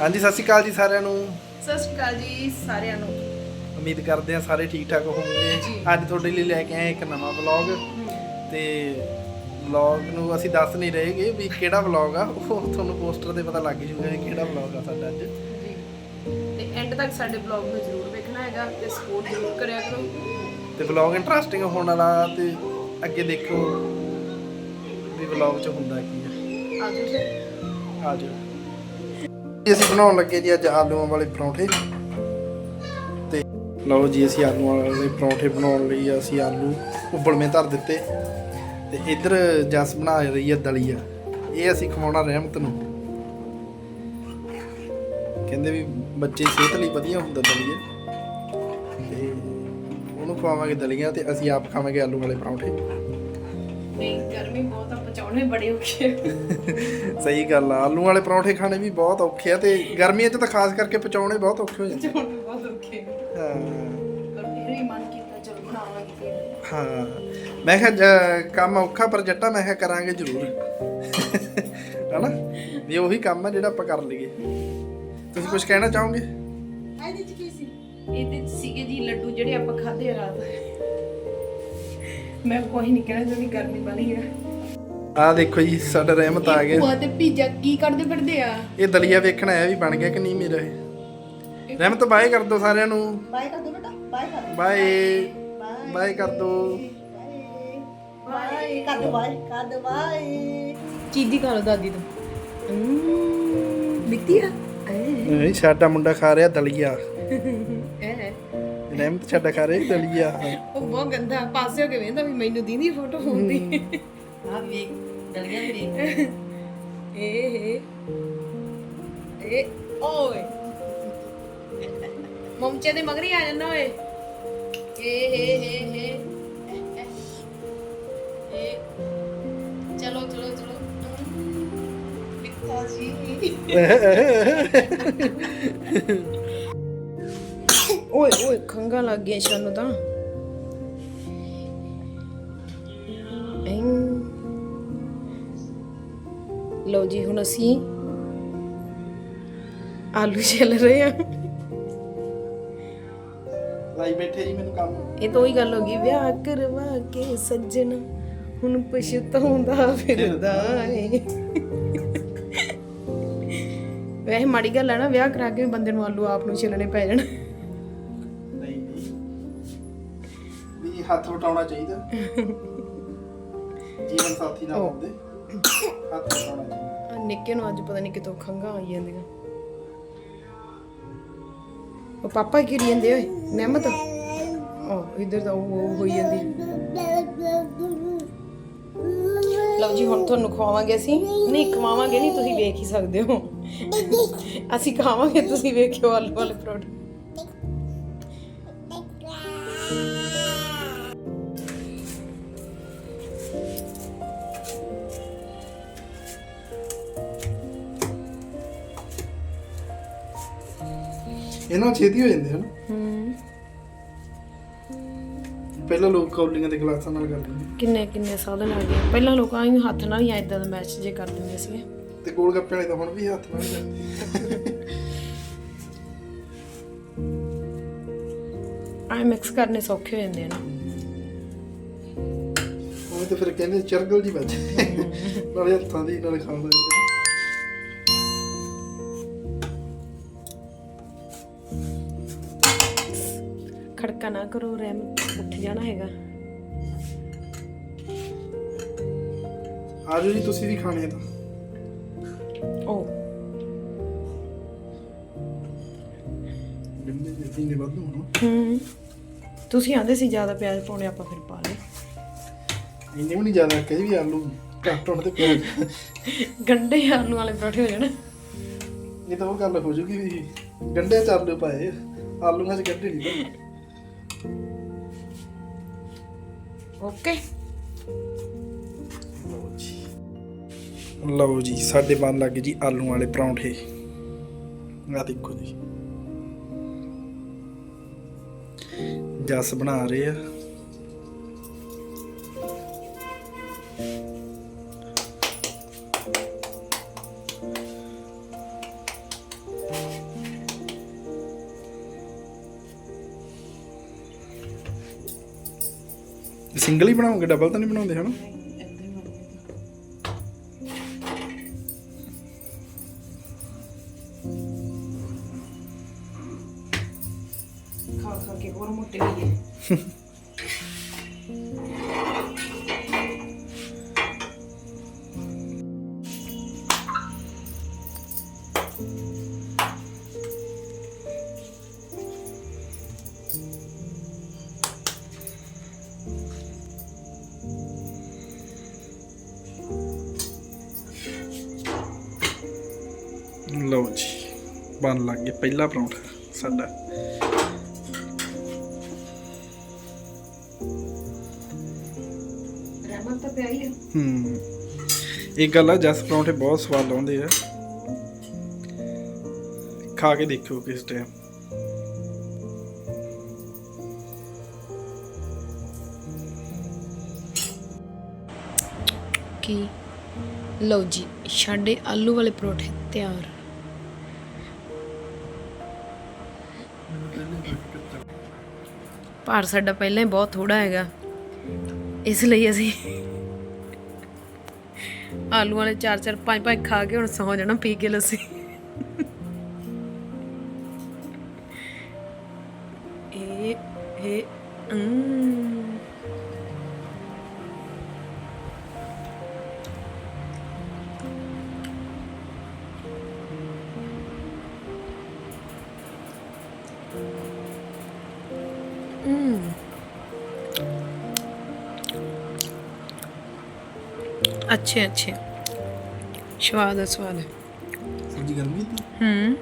ਹਾਂਜੀ ਸਤਿ ਸ਼੍ਰੀ ਅਕਾਲ ਜੀ ਸਾਰਿਆਂ ਨੂੰ। ਸਤਿ ਸ਼੍ਰੀ ਅਕਾਲ ਜੀ ਸਾਰਿਆਂ ਨੂੰ। ਉਮੀਦ ਕਰਦੇ ਹਾਂ ਸਾਰੇ ਠੀਕ ਠਾਕ ਹੋਵੋਗੇ। ਜੀ। ਅੱਜ ਤੁਹਾਡੇ ਲਈ ਲੈ ਕੇ ਆਏ ਇੱਕ ਨਵਾਂ ਵਲੌਗ ਤੇ ਵਲੌਗ ਨੂੰ ਅਸੀਂ ਦੱਸ ਨਹੀਂ ਰਹੇਗੇ ਵੀ ਕਿਹੜਾ ਵਲੌਗ ਆ। ਉਹ ਤੁਹਾਨੂੰ ਪੋਸਟਰ ਤੇ ਪਤਾ ਲੱਗ ਜੂਗਾ ਕਿ ਕਿਹੜਾ ਵਲੌਗ ਆ ਸਾਡਾ ਅੱਜ। ਜੀ। ਤੇ ਐਂਡ ਤੱਕ ਸਾਡੇ ਬਲੌਗ ਨੂੰ ਜ਼ਰੂਰ ਵੇਖਣਾ ਹੈਗਾ ਤੇ ਸਪੋਰਟ ਜ਼ਰੂਰ ਕਰਿਆ ਕਰੋ। ਤੇ ਵਲੌਗ ਇੰਟਰਸਟਿੰਗ ਹੋਣ ਵਾਲਾ ਤੇ ਅੱਗੇ ਦੇਖੋ ਵੀ ਵਲੌਗ 'ਚ ਹੁੰਦਾ ਕੀ ਆ। ਆਜੋ ਫਿਰ ਆ ਜਾਓ ਜੀ ਅਸੀਂ ਬਣਾਉਣ ਲੱਗੇ ਜੀ ਅੱਜ ਆਲੂਆਂ ਵਾਲੇ ਪਰੌਂਠੇ। ਤੇ ਲਓ ਜੀ, ਅਸੀਂ ਆਲੂਆਂ ਵਾਲੇ ਪਰੌਂਠੇ ਬਣਾਉਣ ਲਈ ਅਸੀਂ ਆਲੂ ਉਬਲਵੇਂ ਧਰ ਦਿੱਤੇ। ਤੇ ਇੱਧਰ ਜਸ ਬਣਾ ਰਹੀ ਹੈ ਦਲੀਆ। ਇਹ ਅਸੀਂ ਖਵਾਉਣਾ ਰਹਿਮਤ ਨੂੰ। ਕਹਿੰਦੇ ਵੀ ਬੱਚੇ ਸਿਹਤ ਲਈ ਵਧੀਆ ਹੁੰਦਾ ਦਲੀਆ। ਤੇ ਉਹਨੂੰ ਖਵਾਵਾਂਗੇ ਦਲੀਆ ਤੇ ਅਸੀਂ ਆਪ ਖਾਵਾਂਗੇ ਆਲੂ ਵਾਲੇ ਪਰੌਂਠੇ। ਨਹੀਂ ਗਰਮੀ ਬਹੁਤ ਆ ਪਚਾਉਣੇ ਬੜੇ ਔਖੇ ਆ। ਸਹੀ ਗੱਲ ਆ ਆਲੂ ਵਾਲੇ ਪਰੌਂਠੇ ਖਾਣੇ ਵੀ ਬਹੁਤ ਔਖੇ ਆ ਤੇ ਗਰਮੀਆਂ 'ਚ ਤਾਂ ਖਾਸ ਕਰਕੇ ਪਚਾਉਣੇ ਬਹੁਤ ਔਖੇ ਹੋ ਜਾਂਦੇ ਪਚਾਉਣੇ ਬਹੁਤ ਔਖੇ ਆ। ਹਾਂ। ਪਰ ਫਿਰ ਵੀ ਮਨ ਕੀਤਾ ਚਲ ਬਣਾਵਾਂਗੇ ਫਿਰ। ਹਾਂ। ਮੈਂ ਕਿਹਾ ਕੰਮ ਔਖਾ ਪਰ ਜੱਟਾ ਮੈਂ ਕਿਹਾ ਕਰਾਂਗੇ ਜ਼ਰੂਰ। ਹਨਾ? ਵੀ ਉਹੀ ਕੰਮ ਆ ਜਿਹੜਾ ਆਪਾਂ ਕਰ ਲਈਏ। ਤੁਸੀਂ ਕੁਝ ਕਹਿਣਾ ਚਾਹੋਗੇ? ਇਹਦੇ ਚ ਕੀ ਸੀ? ਇਹਦੇ ਚ ਸੀਗੇ ਜੀ ਲੱਡੂ ਜਿਹੜੇ ਆਪਾਂ ਖਾਦੇ ਰਾਤ। ਮੈਂ ਕੋਈ ਨਹੀਂ ਕਹਿਣਾ ਜਿਹੜੀ ਗਰਮੀ ਵਾਲੀ ਆ। ਆਹ ਦੇਖੋ ਜੀ ਸਾਡਾ ਰਹਿਮਤ ਆ ਗਿਆ। ਭੂਆ ਤੇ ਪੀਜ਼ਾ ਕੀ ਕਰਦੇ ਫਿਰਦੇ ਆ? ਇਹ ਦਲੀਆ ਵੇਖਣ ਆਇਆ ਵੀ ਬਣ ਗਿਆ ਕਿ ਨਹੀਂ ਮੇਰਾ ਇਹ। ਰਹਿਮਤ ਬਾਏ ਕਰ ਦੋ ਸਾਰਿਆਂ ਨੂੰ। ਬਾਏ ਕਰ ਦੋ ਬੇਟਾ ਬਾਏ ਕਰ ਬਾਏ ਬਾਏ ਕਰ ਦੋ। ਬਾਏ ਕਰ ਦੋ ਬਾਏ ਕਰ ਦੋ ਬਾਏ ਚੀਜ਼ੀ ਖਾ ਲਓ ਦਾਦੀ ਤੋਂ। ਮਿੱਤੀ ਆ? ਨਹੀਂ ਸਾਡਾ ਮੁੰਡਾ ਖਾ ਰਿਹਾ ਦਲੀਆ। ਐ ਰਹਿਮਤ ਸਾਡਾ ਖਾ ਰਿਹਾ ਦਲੀਆ ਉਹ ਬਹੁਤ ਗੰਦਾ ਪਾਸੇ ਹੋ ਕੇ ਵੇਂਦਾ ਵੀ ਮੈਨੂੰ ਦੀਦੀ ਫੋਟੋ ਹੁੰਦੀ। ਆ ਵੇਖ ਦਲੀਆ ਵੀ ਦੇਖ ਏ ਏ ਓਏ। ਮਮਚੇ ਦੇ ਮਗਰੀ ਆ ਜਾਂਦਾ ਓਏ। ਏ ਏ ਏ ਏ। ਏ। ਚਲੋ ਚਲੋ ਚਲੋ। ਪਿੱਤਾ ਜੀ। ਖੰਗਾ ਲੱਗ ਗਿਆ ਸਾਨੂੰ ਤਾਂ। ਲਓ ਜੀ ਹੁਣ ਅਸੀਂ ਆਲੂ ਛਿੱਲ ਰਹੇ ਆ ਲਾਈ ਬੈਠੇ ਜੀ ਮੈਨੂੰ ਕੰਮ। ਇਹ ਤਾਂ ਉਹੀ ਗੱਲ ਹੋ ਗਈ ਵਿਆਹ ਕਰਵਾ ਕੇ ਸੱਜਣ। ਹੁਣ ਪਛਤਾਉਂਦਾ ਫਿਰਦਾ ਏ। ਵੈਸੇ ਮਾੜੀ ਗੱਲ ਹੈ ਨਾ ਵਿਆਹ ਕਰਾ ਕੇ ਬੰਦੇ ਨੂੰ ਆਲੂ ਆਪ ਨੂੰ ਛਿੱਲਣੇ ਪੈ ਜਾਣ। ਵੀ ਹੱਥ ਵਟਾਉਣਾ ਚਾਹੀਦਾ। ਜੀਵਨ ਸਾਥੀ ਨਾਲ। ਹੁੰਦੇ। ਹੱਥ ਵਟਾਉਣਾ ਚਾਹੀਦਾ। ਆਹ ਨਿੱਕੇ ਨੂੰ ਅੱਜ ਪਤਾ ਨਹੀਂ ਕਿਤੋਂ ਖੰਗਾ ਆਈ ਜਾਂਦੀਆਂ। ਉਹ ਪਾਪਾ ਕੀ ਕਰੀ ਜਾਂਦੇ ਓਏ? ਨਿਆਮਤ? ਉਹ ਇਧਰ ਤਾਂ ਉਹ ਉਹ ਹੋਈ ਜਾਂਦੀ। ਲਓ ਜੀ ਹੁਣ ਤੁਹਾਨੂੰ ਖਵਾਵਾਂਗੇ ਅਸੀਂ। ਨਹੀਂ ਖਵਾਵਾਂਗੇ ਨਹੀਂ ਤੁਸੀਂ ਵੇਖ ਹੀ ਸਕਦੇ ਹੋ। ਅਸੀਂ ਖਾਵਾਂਗੇ ਤੁਸੀਂ ਵੇਖਿਓ ਆਲੂ ਵਾਲੇ ਪਰੌਂਠੇ। ਇਹਨਾਂ ਛੇਤੀ ਹੋ ਜਾਂਦੇ ਹਨ। ਹੂੰ। ਪਹਿਲਾਂ ਲੋਕ ਕੌਲੀਆਂ ਦੇ ਗਲਾਸਾਂ ਨਾਲ ਕਰਦੇ ਸੀ। ਕਿੰਨੇ ਕਿੰਨੇ ਸਾਧਨ ਆ ਗਏ। ਪਹਿਲਾਂ ਲੋਕਾਂ ਹੀ ਹੱਥ ਨਾਲ ਹੀ ਐਦਾਂ ਦਾ ਮੈਚ ਜੇ ਕਰ ਦਿੰਦੇ ਸੀਗੇ। ਤੇ ਗੋਲ ਗੱਪੇ ਵਾਲੇ ਤਾਂ ਹੁਣ ਵੀ ਹੱਥ ਨਾਲ ਹੀ ਕਰਦੇ ਆਏ ਮਿਕਸ ਕਰਨੇ ਸੌਖੇ ਹੋ ਜਾਂਦੇ ਆ ਨਾ। ਉਹ ਤਾਂ ਫਿਰ ਕਹਿੰਦੇ ਚਰਗਲ ਜੀ ਵੱਜ ਨਾਲੇ ਹੱਥਾਂ ਦੀ ਨਾਲੇ ਖਾਣ ਦਾ। ਖੜਕਾ ਨਾ ਕਰੋ ਰੈਮ ਉੱਠ ਜਾਣਾ ਹੈਗਾ। ਆਜੋ ਜੀ ਤੁਸੀਂ ਵੀ ਖਾਣੇ ਆ ਤਾਂ। ਉਹ ਬਿੰਦੇ ਦੇ ਪੀਨੇ ਵੱਧ ਹੋਣ। ਹੂੰ। ਤੁਸੀਂ ਆਂਦੇ ਸੀ ਜ਼ਿਆਦਾ ਪਿਆਜ਼ ਪਾਉਣੇ ਆਪਾਂ ਫਿਰ ਪਾ ਲਏ। ਇੰਨੇ ਵੀ ਨਹੀਂ ਜ਼ਿਆਦਾ ਕਹੀ ਵੀ ਆਲੂ ਘੱਟ ਹੋਣ ਤੇ ਪਿਆਜ਼। ਗੰਡੇ ਆਲੂ ਵਾਲੇ ਪਰੌਠੇ ਹੋ ਜਾਣ। ਇਹ ਤਾਂ ਉਹ ਗੱਲ ਹੋ ਜੂਗੀ ਵੀ ਗੰਡੇ ਚ ਆਲੂ ਪਾਏ ਆਲੂਆਂ ਚ ਗੰਡੇ ਨਹੀਂ ਪਾਏ ਓਕੇ ਲਓ ਜੀ। ਲਓ ਜੀ ਸਾਡੇ ਬਣ ਲੱਗ ਗਏ ਜੀ ਆਲੂ ਵਾਲੇ ਪਰੌਂਠੇ। ਆ ਦੇਖੋ ਜੀ। ਜਸ ਬਣਾ ਰਹੇ ਆ। ਸਿੰਗਲ ਹੀ ਬਣਾਓਗੇ? ਡਬਲ ਤਾਂ ਨਹੀਂ ਬਣਾਉਂਦੇ, ਹਨਾ? ਖਾ ਖਾ ਕੇ ਹੋਰ ਮੋਟੇ ਹੋ। ਗਏ ਲਓ ਬਣ ਲੱਗ ਗਿਆ ਪਹਿਲਾ ਪਰੌਂਠਾ ਸਾਡਾ। ਰਹਿਮਤ ਤਾਂ ਪਿਆ ਹੀ ਇੱਕ ਗੱਲ ਆ ਜਸ ਪਰੌਂਠੇ ਬਹੁਤ ਸਵਾਦ ਆਉਂਦੇ ਆ। ਖਾ ਕੇ ਦੇਖਿਓ ਕਿਸ ਟਾਈਮ ਕੀ? ਲਓ ਜੀ ਸਾਡੇ ਆਲੂ ਵਾਲੇ ਪਰੌਠੇ ਤਿਆਰ। ਭਾਰ ਸਾਡਾ ਪਹਿਲਾਂ ਹੀ ਬਹੁਤ ਥੋੜਾ ਹੈਗਾ। ਇਸ ਲਈ ਅਸੀਂ ਆਲੂ ਵਾਲੇ ਚਾਰ ਚਾਰ ਪੰਜ ਪੰਜ ਖਾ ਕੇ ਹੁਣ ਸੌ ਜਾਣਾ ਪੀ ਕੇ ਲੱਸੀ। ਇਹ ਇਹ ਅਮ ਅੱਛੇ ਅੱਛੇ। ਸਵਾਦ ਆ, ਸਵਾਦ ਹੈ ਸਬਜ਼ੀ ਗਰਮ ਕੀਤੀ ਹੂੰ।